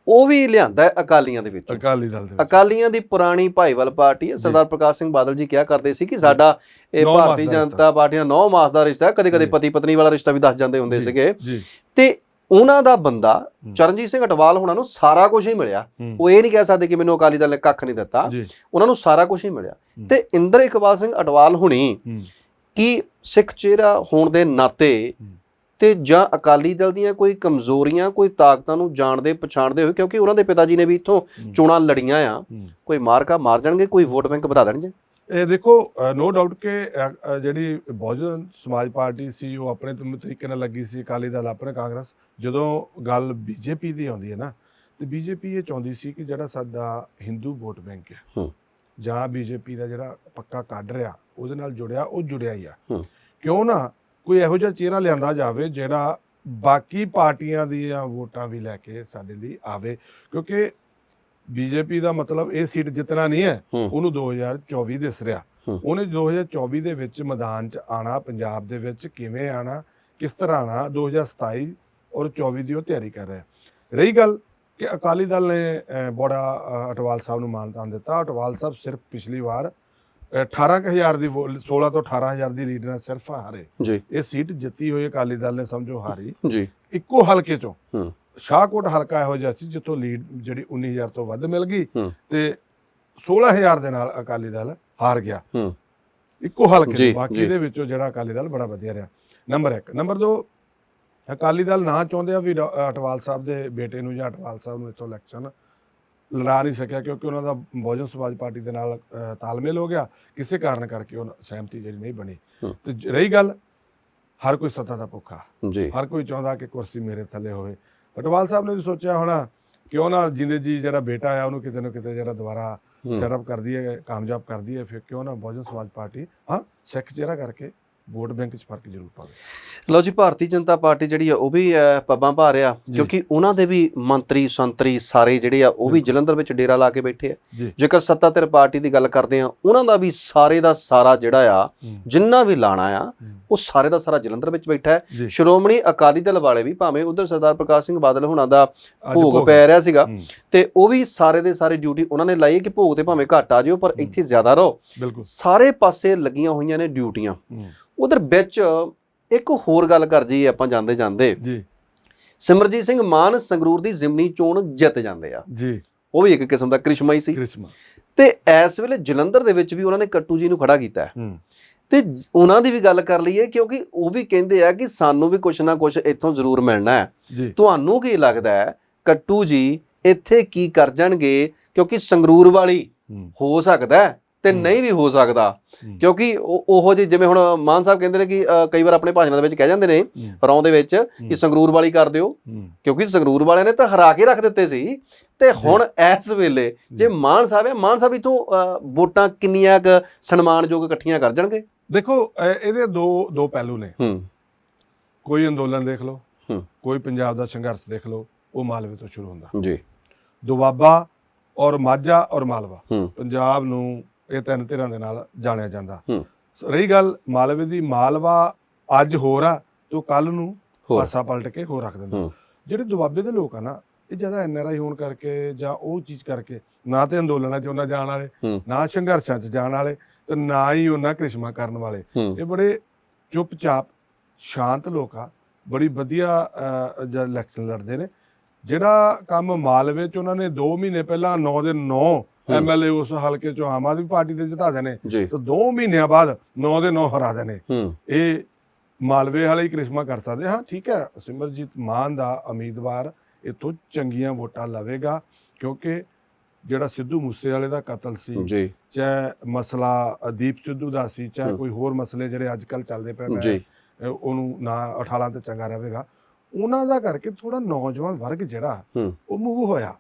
ਉਹ ਵੀ ਲਿਆਂਦਾ ਹੈ ਅਕਾਲੀਆਂ ਦੇ ਵਿੱਚ। ਅਕਾਲੀ ਦਲ ਦੇ ਵਿੱਚ। ਅਕਾਲੀਆਂ ਦੀ ਪੁਰਾਣੀ ਭਾਈਵਾਲ ਪਾਰਟੀ ਹੈ। ਸਰਦਾਰ ਪ੍ਰਕਾਸ਼ ਸਿੰਘ ਬਾਦਲ ਜੀ ਕਿਹਾ ਕਰਦੇ ਸੀ ਕਿ ਸਾਡਾ ਇਹ ਭਾਰਤੀ ਜਨਤਾ ਪਾਰਟੀ ਦਾ 9 ਮਾਸ ਦਾ ਰਿਸ਼ਤਾ ਹੈ। ਕਦੇ ਕਦੇ। ਪਤੀ ਪਤਨੀ ਵਾਲਾ ਰਿਸ਼ਤਾ ਵੀ ਦੱਸ ਜਾਂਦੇ ਹੁੰਦੇ ਸੀਗੇ। ਜੀ। ਤੇ ਉਹਨਾਂ ਦਾ ਬੰਦਾ। ਚਰਨਜੀਤ ਸਿੰਘ ਅਟਵਾਲ ਹੋਣਾ ਨੂੰ ਸਾਰਾ ਕੁਝ ਹੀ ਮਿਲਿਆ ਉਹ ਇਹ ਨਹੀਂ ਕਹਿ ਸਕਦੇ ਕਿ ਮੈਨੂੰ ਅਕਾਲੀ ਦਲ ਨੇ ਕੱਖ ਨਹੀਂ ਦਿੱਤਾ ਉਹਨਾਂ ਨੂੰ ਸਾਰਾ ਕੁਝ ਹੀ ਮਿਲਿਆ। ਤੇ ਇੰਦਰ ਇਕਬਾਲ ਸਿੰਘ ਅਟਵਾਲ ਹੁਣੀ ਕੀ ਸਿੱਖ ਚਿਹਰਾ ਹੋਣ ਦੇ ਨਾਤੇ। ਤੇ ਜਾਂ ਅਕਾਲੀ ਦਲ ਦੀਆਂ ਕੋਈ ਕਮਜ਼ੋਰੀਆਂ ਕੋਈ ਤਾਕਤਾਂ ਨੂੰ ਜਾਣਦੇ ਪਛਾਣਦੇ ਹੋਏ ਕਿਉਂਕਿ ਉਹਨਾਂ ਦੇ ਪਿਤਾ ਜੀ ਨੇ ਵੀ ਇੱਥੋਂ। ਚੋਣਾਂ ਲੜੀਆਂ ਆ। ਕੋਈ ਮਾਰਕਾ ਮਾਰ ਜਾਣਗੇ ਕੋਈ ਵੋਟ ਬੈਂਕ ਵਧਾ ਦੇਣਗੇ ਇਹ ਦੇਖੋ ਨੋ ਡਾਊਟ ਕਿ ਅ, ਅ, ਜਿਹੜੀ ਬਹੁਜਨ ਸਮਾਜ ਪਾਰਟੀ ਸੀ ਉਹ ਆਪਣੇ ਤਮ- ਤਰੀਕੇ ਨਾਲ ਲੱਗੀ ਸੀ ਅਕਾਲੀ ਦਲ ਆਪਣੇ ਕਾਂਗਰਸ ਜਦੋਂ ਗੱਲ ਬੀਜੇਪੀ ਦੀ ਆਉਂਦੀ ਹੈ ਨਾ ਤੇ ਬੀਜੇਪੀ ਇਹ ਚਾਹੁੰਦੀ ਸੀ ਕਿ ਜਿਹੜਾ ਸਾਡਾ ਹਿੰਦੂ ਵੋਟ ਬੈਂਕ ਹੈ ਹੂੰ। ਜਾਂ ਬੀਜੇਪੀ ਦਾ ਜਿਹੜਾ ਪੱਕਾ ਕੱਢ ਰਿਹਾ ਉਹਦੇ ਨਾਲ ਜੁੜਿਆ ਉਹ ਜੁੜਿਆ ਹੀ ਆ ਹੂੰ। ਕਿਉਂ ਨਾ ਕੋਈ ਇਹੋ ਜਿਹਾ ਚਿਹਰਾ ਲਿਆਂਦਾ ਜਾਵੇ ਜਿਹੜਾ ਬਾਕੀ ਪਾਰਟੀਆਂ ਦੀਆਂ ਵੋਟਾਂ ਵੀ ਲੈ ਕੇ ਸਾਡੇ ਲਈ ਆਵੇ ਕਿਉਂਕਿ ਬੀਜੇਪੀ ਦਾ ਮਤਲਬ ਇਹ ਸੀਟ ਜਿੱਤਣਾ ਨਹੀਂ ਹੈ। ਉਹਨੂੰ 2024 ਦਿਸ ਰਿਹਾ। ਉਹਨੇ 2024 ਦੇ ਵਿੱਚ ਮੈਦਾਨ 'ਚ ਆਣਾ ਪੰਜਾਬ ਦੇ ਵਿੱਚ ਕਿਵੇਂ ਆਣਾ ਕਿਸ ਤਰ੍ਹਾਂ ਆਣਾ 2027 ਔਰ 24 ਦੀ ਉਹ ਤਿਆਰੀ ਕਰ ਰਿਹਾ ਰਹੀ ਗੱਲ ਕਿ ਅਕਾਲੀ ਦਲ ਨੇ ਬੜਾ ਅਟਵਾਲ ਸਾਹਿਬ ਨੂੰ ਮਾਨਤਾਨ ਦਿੱਤਾ। ਅਟਵਾਲ ਸਾਹਿਬ ਸਿਰਫ ਪਿਛਲੀ ਵਾਰ ਅਹ, 18000 ਦੀ ਵੋ- 16 ਤੋਂ 18000 ਦੀ ਲੀਡ ਨਾਲ ਸਿਰਫ ਹਾਰੇ। ਜੀ। ਇਹ ਸੀਟ ਜਿੱਤੀ ਹੋਈ ਅਕਾਲੀ ਦਲ ਨੇ ਸਮਝੋ ਹਾਰੀ। ਜੀ। ਇੱਕੋ ਹਲਕੇ ਚੋਂ। ਹੂੰ। ਸ਼ਾਹਕੋਟ ਹਲਕਾ ਇਹੋ ਜਿਹਾ ਸੀ ਜਿੱਥੋਂ ਲੀਡ ਜਿਹੜੀ 19000 ਤੋਂ ਵੱਧ ਮਿਲ ਗਈ। ਤੇ 16000 ਦੇ ਨਾਲ ਅਕਾਲੀ ਦਲ ਹਾਰ ਗਿਆ। ਇੱਕੋ ਹਲਕੇ ਤੋਂ ਬਾਕੀ। ਦੇ ਵਿੱਚੋਂ ਜਿਹੜਾ ਅਕਾਲੀ ਦਲ ਬੜਾ ਵਧੀਆ ਰਿਹਾ ਨੰਬਰ 1 ਨੰਬਰ 2 ਅਕਾਲੀ ਦਲ ਨਾ ਚਾਹੁੰਦੇ ਆ ਵੀ ਅਟਵਾਲ ਸਾਹਿਬ ਦੇ ਬੇਟੇ ਨੂੰ ਜਾਂ ਅਟਵਾਲ ਸਾਹਿਬ ਨੂੰ ਇੱਥੋਂ ਇਲੈਕਸ਼ਨ ਲੜਾ ਨਹੀਂ ਸਕਿਆ ਕਿਉਂਕਿ ਉਹਨਾਂ ਦਾ ਬਹੁਜਨ ਸਮਾਜ ਪਾਰਟੀ ਦੇ ਨਾਲ ਤਾਲਮੇਲ ਹੋ ਗਿਆ ਕਿਸੇ ਕਾਰਨ ਕਰਕੇ ਉਹ ਸਹਿਮਤੀ ਜਿਹੜੀ ਨਹੀਂ ਬਣੀ। ਤੇ ਰਹੀ ਗੱਲ ਹਰ ਕੋਈ ਸੱਤਾ ਦਾ ਭੁੱਖਾ ਹਰ ਕੋਈ ਚਾਹੁੰਦਾ ਕਿ ਕੁਰਸੀ ਮੇਰੇ ਥੱਲੇ ਹੋਵੇ ਪਟਵਾਲ ਸਾਹਿਬ ਨੇ ਵੀ ਸੋਚਿਆ ਹੋਣਾ ਕਿਉਂ ਨਾ ਜਿੰਦੇ ਜੀ ਜਿਹੜਾ ਬੇਟਾ ਆ ਉਹਨੂੰ ਕਿਤੇ ਨਾ ਕਿਤੇ ਜਿਹੜਾ ਦੁਬਾਰਾ। ਸੈਟਅਪ ਕਰਦੀ ਹੈ ਕਾਮਯਾਬ ਕਰਦੀ ਹੈ ਫਿਰ ਕਿਉਂ ਨਾ ਬਹੁਜਨ ਸਮਾਜ ਪਾਰਟੀ ਹਾਂ ਸਿੱਖ ਚਿਹਰਾ ਕਰਕੇ ਵੋਟ ਬੈਂਕ 'ਚ ਫ਼ਰਕ ਜ਼ਰੂਰ ਪਾਵੇ। ਲਓ ਜੀ ਭਾਰਤੀ ਜਨਤਾ ਪਾਰਟੀ ਜਿਹੜੀ ਆ ਉਹ ਵੀ ਪੱਬਾਂ ਭਾ ਜੀ। ਕਿਉਂਕਿ ਉਹਨਾਂ ਦੇ ਵੀ ਮੰਤਰੀ ਸੰਤਰੀ ਸਾਰੇ ਜਿਹੜੇ ਆ ਉਹ ਵੀ ਜਲੰਧਰ ਵਿੱਚ ਡੇਰਾ ਲਾ ਕੇ ਬੈਠੇ ਆ। ਜੇਕਰ ਸੱਤਾ ਧਿਰ ਪਾਰਟੀ ਦੀ ਗੱਲ ਕਰਦੇ ਆ ਉਹਨਾਂ ਦਾ ਵੀ ਸਾਰੇ ਦਾ ਸਾਰਾ ਜਿਹੜਾ ਆ ਜਿੰਨਾ ਵੀ ਲਾਣਾ ਆ ਉਹ ਸਾਰੇ ਦਾ ਸਾਰਾ ਜਲੰਧਰ ਵਿੱਚ ਬੈਠਾ ਹੈ। ਸ਼੍ਰੋਮਣੀ ਅਕਾਲੀ ਦਲ ਵਾਲੇ ਵੀ ਭਾਵੇਂ ਉਧਰ ਸਰਦਾਰ ਪ੍ਰਕਾਸ਼ ਸਿੰਘ ਬਾਦਲ ਹੁਣਾਂ ਦਾ ਭੋਗ ਪੈ ਰਿਹਾ ਸੀਗਾ ਤੇ ਉਹ ਵੀ ਸਾਰੇ ਦੇ ਸਾਰੇ ਡਿਊਟੀ ਉਹਨਾਂ ਨੇ ਲਾਈ ਕਿ ਭੋਗ ਤੇ ਭਾਵੇਂ ਘੱਟ ਆ ਜਿਓ ਪਰ। ਇੱਥੇ ਜ਼ਿਆਦਾ ਰਹੋ। ਸਾਰੇ ਪਾਸੇ ਲੱਗੀਆਂ ਹੋਈਆਂ ਨੇ ਡਿਊਟੀਆਂ। ਉਧਰ ਵਿੱਚ ਇੱਕ ਹੋਰ ਗੱਲ ਕਰ ਜੀ ਆਪਾਂ ਜਾਂਦੇ ਜਾਂਦੇ। ਜੀ। ਸਿਮਰਜੀਤ ਸਿੰਘ ਮਾਨ ਸੰਗਰੂਰ ਦੀ ਜ਼ਿਮਨੀ ਚੋਣ ਜਿੱਤ ਜਾਂਦੇ ਆ। ਜੀ। ਉਹ ਵੀ ਇੱਕ ਕਿਸਮ ਦਾ ਕ੍ਰਿਸ਼ਮਾ ਹੀ ਸੀ। ਕ੍ਰਿਸ਼ਮਾ। ਤੇ ਇਸ ਵੇਲੇ ਜਲੰਧਰ ਦੇ ਵਿੱਚ ਵੀ ਉਹਨਾਂ ਨੇ ਕੱਟੂ ਜੀ ਨੂੰ ਖੜਾ ਕੀਤਾ ਹੈ। ਤੇ ਉਹਨਾਂ ਦੀ ਵੀ ਗੱਲ ਕਰ ਲਈਏ ਕਿਉਂਕਿ ਉਹ ਵੀ ਕਹਿੰਦੇ ਆ ਕਿ ਸਾਨੂੰ ਵੀ ਕੁਝ ਨਾ ਕੁਝ ਇੱਥੋਂ ਜ਼ਰੂਰ ਮਿਲਣਾ ਹੈ। ਤੁਹਾਨੂੰ ਕੀ ਲੱਗਦਾ ਹੈ ਕੱਟੂ ਜੀ ਇੱਥੇ ਕੀ ਕਰ ਜਾਣਗੇ ਕਿਉਂਕਿ ਸੰਗਰੂਰ ਵਾਲੀ ਹੂੰ, ਹੋ ਸਕਦਾ ਹੈ ਤੇ। ਨਹੀਂ ਵੀ ਹੋ ਸਕਦਾ। ਕਿਉਂਕਿ ਉਹ- ਜਿਹੇ ਜਿਵੇਂ ਹੁਣ ਮਾਨ ਸਾਹਿਬ ਕਹਿੰਦੇ ਨੇ ਕਿ ਕਈ ਵਾਰ ਆਪਣੇ ਭਾਸ਼ਣਾਂ ਦੇ ਵਿੱਚ ਕਹਿ ਜਾਂਦੇ ਨੇ ਰੌਂ ਦੇ ਵਿੱਚ ਕਿ ਸੰਗਰੂਰ ਵਾਲੀ ਕਰ ਦਿਓ। ਕਿਉਂਕਿ ਸੰਗਰੂਰ ਵਾਲਿਆਂ ਨੇ ਤਾਂ ਹਰਾ ਕੇ ਰੱਖ ਦਿੱਤੇ ਸੀ। ਤੇ ਹੁਣ ਇਸ ਵੇਲੇ ਜੇ ਜੀ। ਮਾਨ ਸਾਹਿਬ ਹੈ ਮਾਨ ਸਾਹਿਬ ਇਥੋਂ ਵੋਟਾਂ ਕਿੰਨੀਆਂ ਕ ਸਨਮਾਨਯੋਗ ਇਕੱਠੀਆਂ ਕਰ ਜਾਣਗੇ? ਦੇਖੋ ਇਹਦੇ ਦੋ ਦੋ ਪਹਿਲੂ ਨੇ। ਕੋਈ ਅੰਦੋਲਨ ਦੇਖ ਲਓ। ਕੋਈ ਪੰਜਾਬ ਦਾ ਸੰਘਰਸ਼ ਦੇਖ ਲਓ ਉਹ ਮਾਲਵੇ ਤੋਂ ਸ਼ੁਰੂ ਹੁੰਦਾ। ਜੀ। ਦੁਆਬਾ ਔਰ ਮਾਝਾ ਔਰ ਮਾਲਵਾ। ਪੰਜਾਬ ਨੂੰ ਇਹ ਤਿੰਨ ਧਿਰਾਂ ਦੇ ਨਾਲ ਜਾਣਿਆ ਜਾਂਦਾ। ਹੂੰ। ਰਹੀ ਗੱਲ ਮਾਲਵੇ ਦੀ ਮਾਲਵਾ ਅੱਜ ਹੋਰ ਆ ਤੋਂ ਕੱਲ ਨੂੰ ਹੋਰ। ਪਾਸਾ ਪਲਟ ਕੇ ਹੋਰ ਰੱਖ ਦਿੰਦਾ। ਹੂੰ। ਜਿਹੜੇ ਦੁਆਬੇ ਦੇ ਲੋਕ ਆ ਨਾ ਇਹ ਜ਼ਿਆਦਾ ਐਨਆਰਆਈ ਹੋਣ ਕਰਕੇ ਜਾਂ ਉਹ ਚੀਜ਼ ਕਰਕੇ ਨਾ ਤੇ ਅੰਦੋਲਨਾਂ 'ਚ ਉਹਨਾਂ ਜਾਣ ਵਾਲੇ ਹੂੰ। ਨਾ ਸੰਘਰਸ਼ਾਂ 'ਚ ਜਾਣ ਵਾਲੇ ਤੇ ਨਾ ਹੀ ਉਹਨਾਂ ਕ੍ਰਿਸ਼ਮਾ ਕਰਨ ਵਾਲੇ। ਹੂੰ। ਇਹ ਬੜੇ ਚੁੱਪਚਾਪ ਸ਼ਾਂਤ ਲੋਕ ਆ ਬੜੀ ਵਧੀਆ ਅ, ਜਦ ਇਲੈਕਸ਼ਨ ਲੜਦੇ ਨੇ। ਜਿਹੜਾ ਕੰਮ ਮਾਲਵੇ 'ਚ ਉਹਨਾਂ ਨੇ 2 ਮਹੀਨੇ ਪਹਿਲਾਂ 9 ਦੇ 9 ਐਮਐਲਏ ਉਸ ਹਲਕੇ 'ਚੋਂ ਆਮ ਆਦਮੀ ਪਾਰਟੀ ਦੇ ਜਿਤਾ ਦੇਣੇ। ਤੇ 2 ਮਹੀਨਿਆਂ ਬਾਅਦ 9 ਦੇ 9 ਹਰਾ ਦੇਣੇ। ਇਹ ਮਾਲਵੇ ਵਾਲੇ ਹੀ ਕ੍ਰਿਸ਼ਮਾ ਕਰ ਸਕਦੇ। ਹਾਂ ਠੀਕ ਹੈ ਸਿਮਰਜੀਤ ਮਾਨ ਦਾ ਉਮੀਦਵਾਰ ਇਥੋਂ ਚੰਗੀਆਂ ਵੋਟਾਂ ਲਵੇਗਾ ਕਿਉਂਕਿ ਜਿਹੜਾ ਸਿੱਧੂ ਮੂਸੇਵਾਲੇ ਦਾ ਕਤਲ ਸੀ ਜੀ। ਚਾਹੇ ਮਸਲਾ ਦੀਪ ਸਿੱਧੂ ਦਾ ਸੀ ਚਾਹੇ। ਕੋਈ ਹੋਰ ਮਸਲੇ ਜਿਹੜੇ ਅੱਜ ਕੱਲ ਚੱਲਦੇ ਪਏ ਮੈਂ ਉਹਨੂੰ ਨਾ ਉਠਾਲਾਂ ਤੇ ਚੰਗਾ ਰਹੇਗਾ। ਉਹਨਾਂ ਦਾ ਕਰਕੇ ਥੋੜਾ ਨੌਜਵਾਨ ਵਰਗ ਜਿਹੜਾ ਉਹ ਮੂਵ ਹੋਇਆ।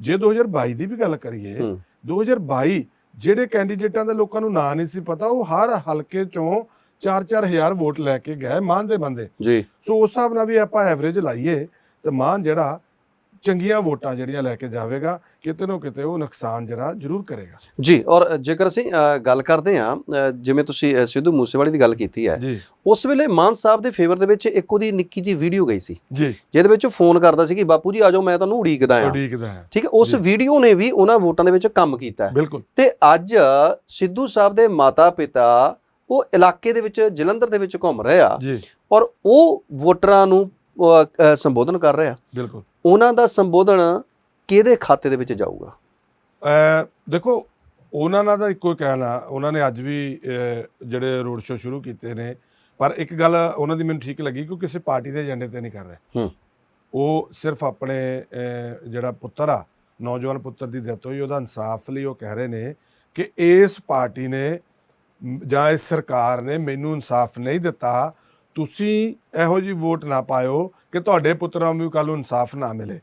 ਜੇ 2022 ਦੀ ਵੀ ਗੱਲ ਕਰੀਏ ਹੂੰ। 2022 ਜਿਹੜੇ ਕੈਂਡੀਡੇਟਾਂ ਦੇ ਲੋਕਾਂ ਨੂੰ ਨਾਂ ਨਹੀਂ ਸੀ ਪਤਾ ਉਹ ਹਰ ਹਲਕੇ ਚੋਂ 4-4000 ਵੋਟ ਲੈ ਕੇ ਗਏ ਮਾਨ ਦੇ ਬੰਦੇ। ਜੀ। ਸੋ ਉਸ ਹਿਸਾਬ ਨਾਲ ਵੀ ਆਪਾਂ ਐਵਰੇਜ ਲਾਈਏ ਤੇ ਮਾਨ ਜਿਹੜਾ ਚੰਗੀਆਂ ਵੋਟਾਂ ਜਿਹੜੀਆਂ ਲੈ ਕੇ ਜਾਵੇਗਾ ਕਿਤੇ ਨਾ ਕਿਤੇ ਉਹ ਨੁਕਸਾਨ ਜਿਹੜਾ ਜ਼ਰੂਰ ਕਰੇਗਾ। ਜੀ ਔਰ ਜੇਕਰ ਅਸੀਂ ਗੱਲ ਕਰਦੇ ਹਾਂ ਜਿਵੇਂ ਤੁਸੀਂ ਸਿੱਧੂ ਮੂਸੇਵਾਲੇ ਦੀ ਗੱਲ ਕੀਤੀ ਹੈ ਉਸ ਵੇਲੇ ਮਾਨ ਸਾਹਿਬ ਦੇ ਫੇਵਰ ਦੇ ਵਿੱਚ ਇੱਕ ਉਹਦੀ ਨਿੱਕੀ ਜੀ ਵੀਡੀਓ ਗਈ ਸੀ। ਜਿਹਦੇ ਵਿੱਚ ਉਹ ਫੋਨ ਕਰਦਾ ਸੀ ਕਿ ਬਾਪੂ ਜੀ ਆਜੋ ਮੈਂ ਤੁਹਾਨੂੰ ਉਡੀਕਦਾ ਆ ਠੀਕ ਹੈ ਉਸ। ਵੀਡੀਓ ਨੇ ਵੀ ਉਹਨਾਂ ਵੋਟਾਂ ਦੇ ਵਿੱਚ ਕੰਮ ਕੀਤਾ ਤੇ ਅੱਜ ਸਿੱਧੂ ਸਾਹਿਬ ਦੇ ਮਾਤਾ ਪਿਤਾ ਉਹ ਇਲਾਕੇ ਦੇ ਵਿੱਚ ਜਲੰਧਰ ਦੇ ਵਿੱਚ ਘੁੰਮ ਰਹੇ ਆ। ਜੀ। ਔਰ ਉਹ ਵੋਟਰਾਂ ਨੂੰ ਸੰਬੋਧਨ ਕਰ ਰਹੇ। ਬਿਲਕੁਲ। ਉਹਨਾਂ ਦਾ ਸੰਬੋਧਨ ਕਿਹਦੇ ਖਾਤੇ ਦੇ ਵਿੱਚ ਜਾਊਗਾ? ਅ ਦੇਖੋ ਉਹਨਾਂ ਨਾਲ ਤਾਂ ਇੱਕੋ ਹੀ ਕਹਿਣਾ। ਉਹਨਾਂ ਨੇ ਅੱਜ ਵੀ ਜਿਹੜੇ ਰੋਡ ਸ਼ੋਅ ਸ਼ੁਰੂ ਕੀਤੇ ਨੇ। ਪਰ ਇੱਕ ਗੱਲ ਉਹਨਾਂ ਦੀ ਮੈਨੂੰ ਠੀਕ ਲੱਗੀ ਕਿ ਉਹ ਕਿਸੇ ਪਾਰਟੀ ਦੇ ਏਜੰਡੇ ਤੇ ਨਹੀਂ ਕਰ ਰਹੇ। ਉਹ ਸਿਰਫ ਆਪਣੇ ਜਿਹੜਾ ਪੁੱਤਰ ਆ ਨੌਜਵਾਨ ਪੁੱਤਰ ਦੀ ਡੈਥ ਹੋਈ ਉਹਦਾ ਇਨਸਾਫ ਲਈ ਉਹ ਕਹਿ ਰਹੇ ਨੇ ਕਿ ਇਸ ਪਾਰਟੀ ਨੇ ਜਾਂ ਇਸ ਸਰਕਾਰ ਨੇ ਮੈਨੂੰ ਇਨਸਾਫ ਨਹੀਂ ਦਿੱਤਾ। ਤੁਸੀਂ ਇਹੋ ਜੀ ਵੋਟ ਨਾ ਪਾਇਓ ਕਿ ਤੁਹਾਡੇ ਪੁੱਤਰਾਂ ਨੂੰ ਕੱਲ ਨੂੰ ਇਨਸਾਫ ਨਾ ਮਿਲੇ।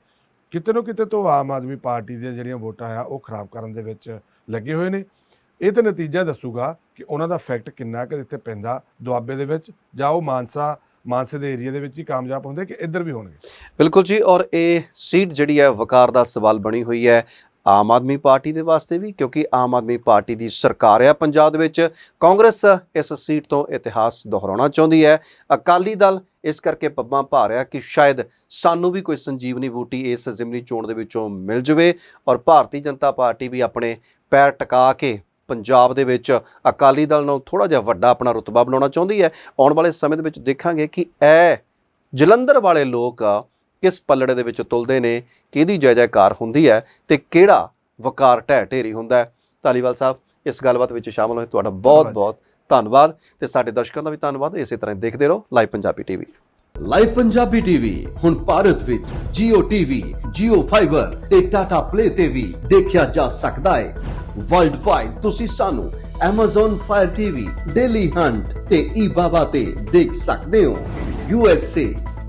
ਕਿਤੇ ਨਾ ਕਿਤੇ ਤੋਂ ਆਮ ਆਦਮੀ ਪਾਰਟੀ ਦੀਆਂ ਜਿਹੜੀਆਂ ਵੋਟਾਂ ਆ, ਉਹ ਖਰਾਬ ਕਰਨ ਦੇ ਵਿੱਚ ਲੱਗੇ ਹੋਏ ਨੇ। ਇਹ ਤਾਂ ਨਤੀਜਾ ਦੱਸੂਗਾ ਕਿ ਉਹਨਾਂ ਦਾ ਫੈਕਟ ਕਿੰਨਾ ਕਿ ਇੱਥੇ ਪੈਂਦਾ ਦੁਆਬੇ ਦੇ ਵਿੱਚ ਜਾਂ ਉਹ ਮਾਨਸਾ, ਮਾਨਸੇ ਦੇ ਏਰੀਆ ਦੇ ਵਿੱਚ ਹੀ ਕਾਮਯਾਬ ਹੁੰਦੇ ਕਿ ਇੱਧਰ ਵੀ ਹੋਣਗੇ। ਬਿਲਕੁਲ ਜੀ, ਔਰ ਇਹ ਸੀਟ ਜਿਹੜੀ ਹੈ ਵਕਾਰ ਦਾ ਸਵਾਲ ਬਣੀ ਹੋਈ ਹੈ। ਆਮ ਆਦਮੀ ਪਾਰਟੀ ਦੇ ਵਾਸਤੇ ਵੀ, ਕਿਉਂਕਿ ਆਮ ਆਦਮੀ ਪਾਰਟੀ ਦੀ ਸਰਕਾਰ ਆ ਪੰਜਾਬ ਦੇ ਵਿੱਚ, ਕਾਂਗਰਸ ਇਸ ਸੀਟ ਤੋਂ ਇਤਿਹਾਸ ਦੁਹਰਾਉਣਾ ਚਾਹੁੰਦੀ ਹੈ। ਅਕਾਲੀ ਦਲ ਇਸ ਕਰਕੇ ਪੱਬਾਂ ਭਾਰਿਆ ਕਿ ਸ਼ਾਇਦ ਸਾਨੂੰ ਵੀ ਕੋਈ ਸੰਜੀਵਨੀ ਬੂਟੀ ਇਸ ਜ਼ਿਮਨੀ ਚੋਣ ਦੇ ਵਿੱਚੋਂ ਮਿਲ ਜਵੇ ਔਰ ਭਾਰਤੀ ਜਨਤਾ ਪਾਰਟੀ ਵੀ ਆਪਣੇ ਪੈਰ ਟਿਕਾ ਕੇ ਪੰਜਾਬ ਦੇ ਵਿੱਚ ਅਕਾਲੀ ਦਲ ਨੂੰ ਥੋੜਾ ਜਿਹਾ ਵੱਡਾ ਆਪਣਾ ਰੁਤਬਾ ਬਣਾਉਣਾ ਚਾਹੁੰਦੀ ਹੈ। ਆਉਣ ਵਾਲੇ ਸਮੇਂ ਦੇ ਵਿੱਚ ਦੇਖਾਂਗੇ ਕਿ ਇਹ ਜਲੰਧਰ ਵਾਲੇ ਲੋਕ ਕਿਸ ਪੱਲੜੇ ਦੇ ਵਿੱਚ ਤੁਲਦੇ ਨੇ ਕਿਹਦੀ ਜੈ ਜੈਕਾਰ ਹੁੰਦੀ ਹੈ ਤੇ ਕਿਹੜਾ ਵਕਾਰ ਢਹਿ ਢੇਰੀ ਹੁੰਦਾ ਹੈ। ਧਾਲੀਵਾਲ ਸਾਹਿਬ ਇਸ ਗੱਲਬਾਤ ਵਿੱਚ ਸ਼ਾਮਲ ਹੋਏ ਤੁਹਾਡਾ ਬਹੁਤ ਬਹੁਤ ਧੰਨਵਾਦ ਤੇ ਸਾਡੇ ਦਰਸ਼ਕਾਂ ਦਾ ਵੀ ਧੰਨਵਾਦ। ਇਸੇ ਤਰ੍ਹਾਂ ਹੀ ਦੇਖਦੇ ਰਹੋ live Punjabi TV. Live Punjabi TV ਹੁਣ ਭਾਰਤ ਵਿੱਚ Jio TV, Jio Fiber ਤੇ Tata Play ਤੇ ਵੀ ਦੇਖਿਆ ਜਾ ਸਕਦਾ ਹੈ। ਵਰਲਡ ਵਾਈਡ ਤੁਸੀਂ ਸਾਨੂੰ Amazon Fire TV, Daily Hunt ਤੇ eBaba ਤੇ ਦੇਖ ਸਕਦੇ ਹੋ। USA,